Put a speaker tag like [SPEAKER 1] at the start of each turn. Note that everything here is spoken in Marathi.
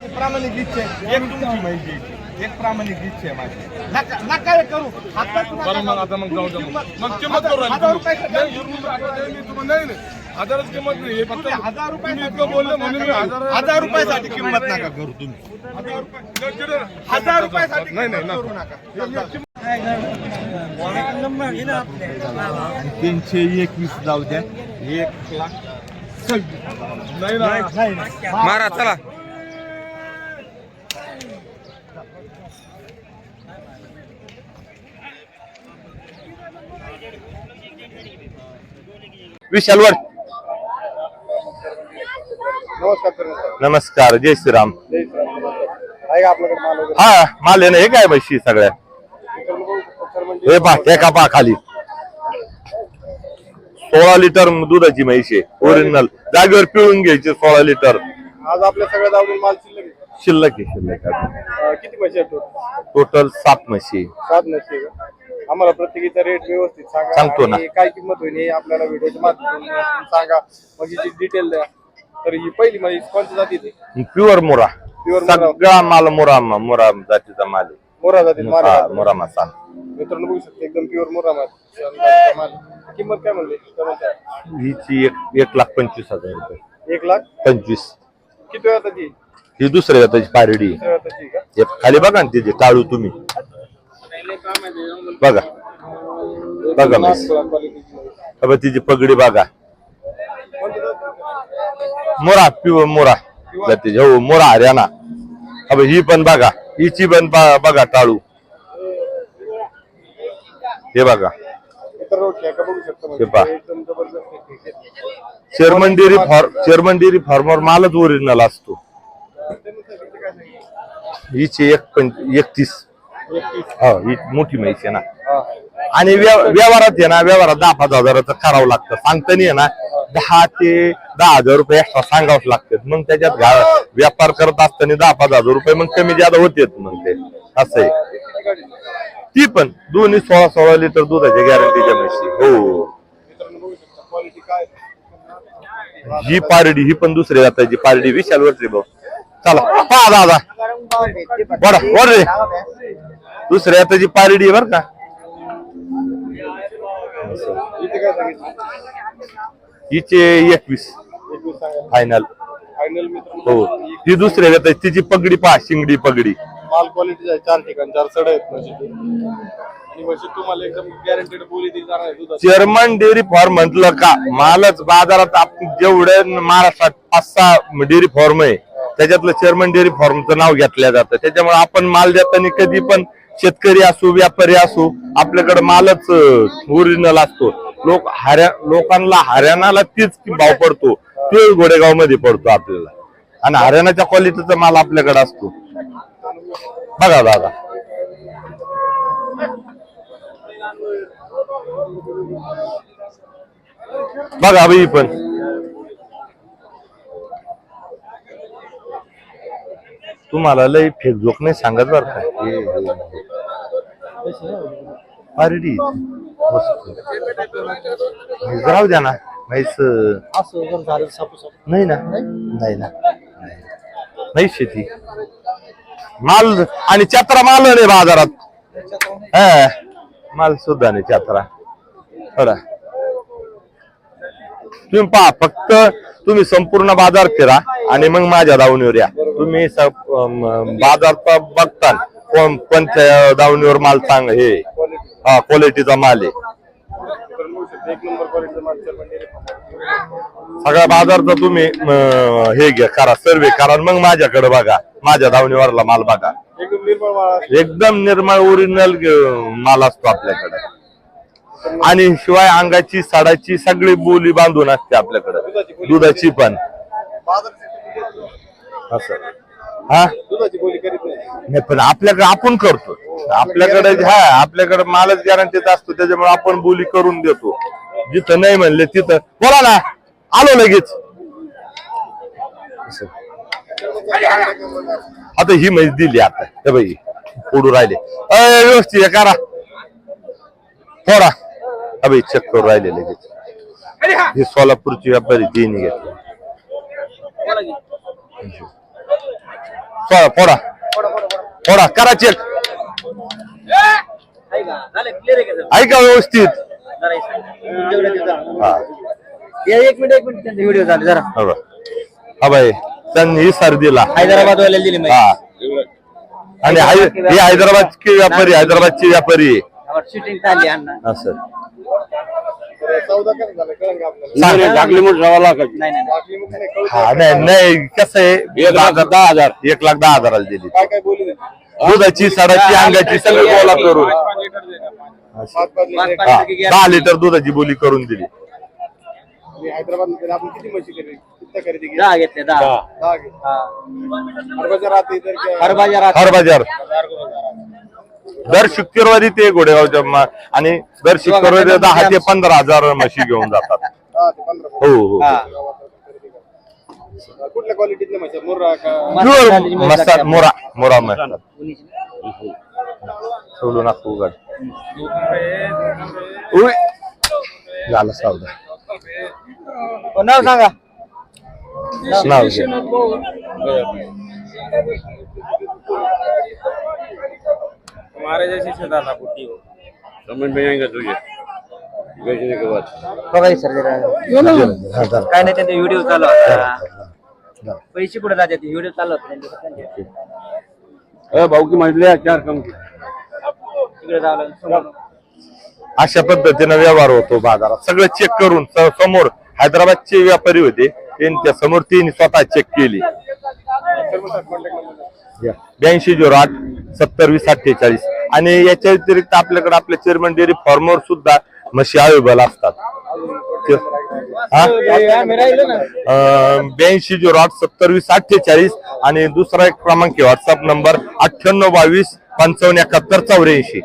[SPEAKER 1] प्रामाणिक इच्छा आहे. एक तुमची माहिती आहे. एक प्रामाणिक इच्छा आहे माझी. नका नका हे करू. आता
[SPEAKER 2] बरं मग आता मग जाऊ द्या मग. मग किंमत करू राहिली
[SPEAKER 1] हजार
[SPEAKER 2] तुम्ही.
[SPEAKER 1] रुपये
[SPEAKER 2] नाही, हिरवी आता नाही, मी तुम्हाला- नाही, नाही. हजाराची किंमत नाही हे फक्त
[SPEAKER 1] तुम्ही हजार रुपये
[SPEAKER 2] तुम्ही इतकं बोलले म्हणून मी हजार
[SPEAKER 1] हजार रुपयासाठी किंमत नका करू तुम्ही.
[SPEAKER 2] हजार रुपये-
[SPEAKER 1] हजार रुपयासाठी
[SPEAKER 2] नाही नाही
[SPEAKER 1] किंमत
[SPEAKER 2] ना
[SPEAKER 1] करू नका. आणि तीनशे एकवीस जाऊ द्या. एक लाख
[SPEAKER 2] नाही ना
[SPEAKER 3] मारा चला.
[SPEAKER 4] विशाल वर
[SPEAKER 1] नमस्कार
[SPEAKER 4] जय श्रीराम.
[SPEAKER 1] आहे का आपल्याकडे माल वगैरे?
[SPEAKER 4] हा माल आहे ना हे काय म्हशी सगळ्या?
[SPEAKER 1] सर म्हणजे
[SPEAKER 4] हे पा एका पा खाली. सोळा लिटर दुधाची म्हैस आहे ओरिजिनल जागेवर पिळून घ्यायची सोळा लिटर.
[SPEAKER 1] आज आपल्या सगळ्या माल शिल्लक आहे.
[SPEAKER 4] शिल्लक आहे शिल्लक आहे.
[SPEAKER 1] अं, किती पैसे आहेत total?
[SPEAKER 4] टोटल सात म्हशी.
[SPEAKER 1] सात नसते का? आम्हाला प्रत्येकीचा रेट व्यवस्थित सांगा
[SPEAKER 4] सांगतो ना.
[SPEAKER 1] आणि काय किंमत होईल हे आपल्याला व्हिडिओच्या माध्यमातून सांगा. मग याची डिटेल द्या. तर ही पहिली म्हणजे कोणत्या जाती
[SPEAKER 4] प्युअर मोरा.
[SPEAKER 1] Pure मोरा.
[SPEAKER 4] सगळा माल मोरा मोरा जातीचा माल आहे.
[SPEAKER 1] मोरा माल
[SPEAKER 4] हा,
[SPEAKER 1] आहे.
[SPEAKER 4] मोरा मसाल
[SPEAKER 1] मित्रांनो बघू शकते एकदम प्युअर मोरा माल माल. किंमत काय म्हणली?
[SPEAKER 4] हिची एक एक लाख पंचवीस हजार रुपये.
[SPEAKER 1] एक लाख?
[SPEAKER 4] पंचवीस.
[SPEAKER 1] किती वेळा त्याची
[SPEAKER 4] ही दुसऱ्या जातीची पारडी. आहे.
[SPEAKER 1] दुसऱ्या वेळा त्याची का?
[SPEAKER 4] हे खाली बघा ना तिथे टाळू तुम्ही. बघा. बघा मिस. अब तिची पगडी बघा. मोरा पिव मोरा. जातीची हो मोरा हरियाणा अब ही पण बघा. हिची पण बघा टाळू. हे बघा. Chairman dairy for chairman dairy farmer मालच ओरिजिनल असतो. हिची एक पण एकतीस. हो ही मोठी म्हैस आहे ना. आणि व्यव- व्यवहारात आहे ना व्यवहारात दहा पाच हजाराचं करावं लागतं. सांगतानी आहे ना दहा ते दहा हजार रुपये एक्स्ट्रा सांगावंच लागतात. मग त्याच्यात घा- व्यापार करत असताना दहा पाच हजार रुपये मग कमी जादा होतेच मग ते. असं आहे. ती पण दोन्ही सोळा सोळा लिटर दुधाच्या गॅरंटीच्या म्हशी. हो. ही पारडी ही पण दुसरी जाताची पारडी विशाल वरती भाऊ. चला पहा दादा. बडा वर दुसऱ्या हाताची पारडी आहे बर का? हिचे एकवीस. फायनल हो. ती दुसऱ्या हाताची तिची पगडी पहा शिंगडी पगडी.
[SPEAKER 1] माल क्वालिटी चार ठिकाण चार सड आहेत ते. आणि तुम्हाला एकदम गॅरंटेड बोली दिली जाणार आहे दुधाची
[SPEAKER 4] चेअरमन डेअरी फार्म म्हटलं का मालच बाजारात जेवढे महाराष्ट्रात पाच सहा डेअरी फार्म आहे त्याच्यातलं चेअरमन डेअरी फार्मचं नाव घेतलं जातं. त्याच्यामुळे आपण माल देताना कधी पण शेतकरी असो व्यापारी असो आपल्याकडे मालच ओरिजिनल असतो. लोक हऱ्या लोकांना हरियाणाला तीच भाव पडतो. तो गोडेगावमध्ये पडतो आपल्याला. आणि हरियाणाच्या क्वालिटीचा माल आपल्याकडे असतो. बघा दादा बघा बाई पण. तुम्हाला लय फेसबुक नाही सांगत बर का? हे, राहू द्या ना. म्हैस नाही ना. नाही ना. नाही शेती. माल आणि चत्रा माल नाही बाजारात. हा. माल सुद्धा नाही चत्रा. खरा तुम्ही पहा फक्त तुम्ही संपूर्ण बाजार फिरा आणि मग माझ्या दावणीवर या. तुम्ही बाजार तर बघता कोण कोणत्या दावणीवर माल सांग हे हा क्वालिटीचा माल आहे. सगळ्या बाजारचा तुम्ही हे घ्या करा सर्वे करा मग माझ्याकडे बघा माझ्या दावणीवरला माल बघा.
[SPEAKER 1] एकदम निर्मळ
[SPEAKER 4] ओरिजिनल माल असतो आपल्याकडे. आणि शिवाय अंगाची साडाची सगळी बोली बांधून असते आपल्याकडे. दुधाची पण. असं. हा?
[SPEAKER 1] दुधाची बोली करीत नाही
[SPEAKER 4] नाही पण आपल्याकडे आपण करतो आपल्याकडे हा आपल्याकडे मालच गॅरंटीत असतो त्याच्यामुळे आपण बोली करून देतो. जिथं नाही म्हणले तिथं. बोला ना. आलो लगेच. असं. आता ही म्हैस दिली आता. हे बाई फोडू राहिले. अय, व्यवस्थित करा. फोडा. अबे चेक करू राहिले लगेच. ही सोलापूरची व्यापारी तिने घेतली. फोडा फोडा फोडा करा चेक ऐका व्यवस्थित. हा.
[SPEAKER 3] एक मिनिट एक मिनिट त्यांचा व्हिडिओ चालू जरा.
[SPEAKER 4] हा. हा बाई त्यांनी सर दिला
[SPEAKER 3] हैदराबाद वाल्याला दिली
[SPEAKER 4] हा. आणि हाय- हे हैदराबादचे व्यापारी हैदराबादचे व्यापारी.
[SPEAKER 3] शूटिंग चालली अण्णा.
[SPEAKER 4] असं हा नाही नाही. कसं आहे? एक लाख दहा हजार. एक लाख दहा हजाराला दिली. दुधाची सडाची अंगाची सगळं गोळा करून. हा, दहा लिटर दुधाची बोली करून दिली.
[SPEAKER 1] हैदराबाद आपण किती म्हशी खरेदी किती खरेदी केली?
[SPEAKER 3] दहा घेतले दहा.
[SPEAKER 1] हरभरा राहते
[SPEAKER 3] हर
[SPEAKER 4] दर शुक्रवारी ते घोडेगावच्या मा- आणि दर शुक्रवारी दहा ते पंधरा हजार म्हशी घेऊन जातात. हो हो
[SPEAKER 3] हा.
[SPEAKER 1] कुठल्या क्वालिटीतले म्हशी आहेत? मुर्रा का
[SPEAKER 3] मस्त झाली जी
[SPEAKER 4] प्युअर
[SPEAKER 3] म्हैस
[SPEAKER 4] मसाला
[SPEAKER 3] लागते
[SPEAKER 4] मोरा मोरा
[SPEAKER 3] आपल्याला.
[SPEAKER 4] सोडू उघड उय. झालं सावधा.
[SPEAKER 3] हो, नाव सांगा.
[SPEAKER 4] नाव घे.
[SPEAKER 1] हमारे जैसी से दादा पुट्टी हो
[SPEAKER 3] बघा हे सर जरा. काय नाही त्यांचा व्हिडिओ चालू होता. पैसे कुठे जाते व्हिडिओ चालू होता. त्यांचे.
[SPEAKER 2] भाऊ की चार कम
[SPEAKER 3] तिकडे जावं लागेल समोर.
[SPEAKER 4] अशा पद्धतीनं व्यवहार होतो बाजारात. सगळं चेक करून स- समोर हैदराबादचे व्यापारी होते. त्यांच्यासमोर त्यांनी स्वतः चेक केली. ब्याऐंशी झिरो आठ. सत्तर वीस अठ्ठेचाळीस. आणि याच्या व्यतिरिक्त आपल्याकडे आपल्या चेअरमन डेअरी फॉर्मवर सुद्धा म्हशी अवेलेबल असतात. ब्याऐंशी झिरो आठ सत्तर वीस अठ्ठेचाळीस आणि दुसरा एक क्रमांक आहे व्हॉट्सअप नंबर अठ्ठ्याण्णव बावीस पंचावन्न एकाहत्तर चौऱ्याऐंशी.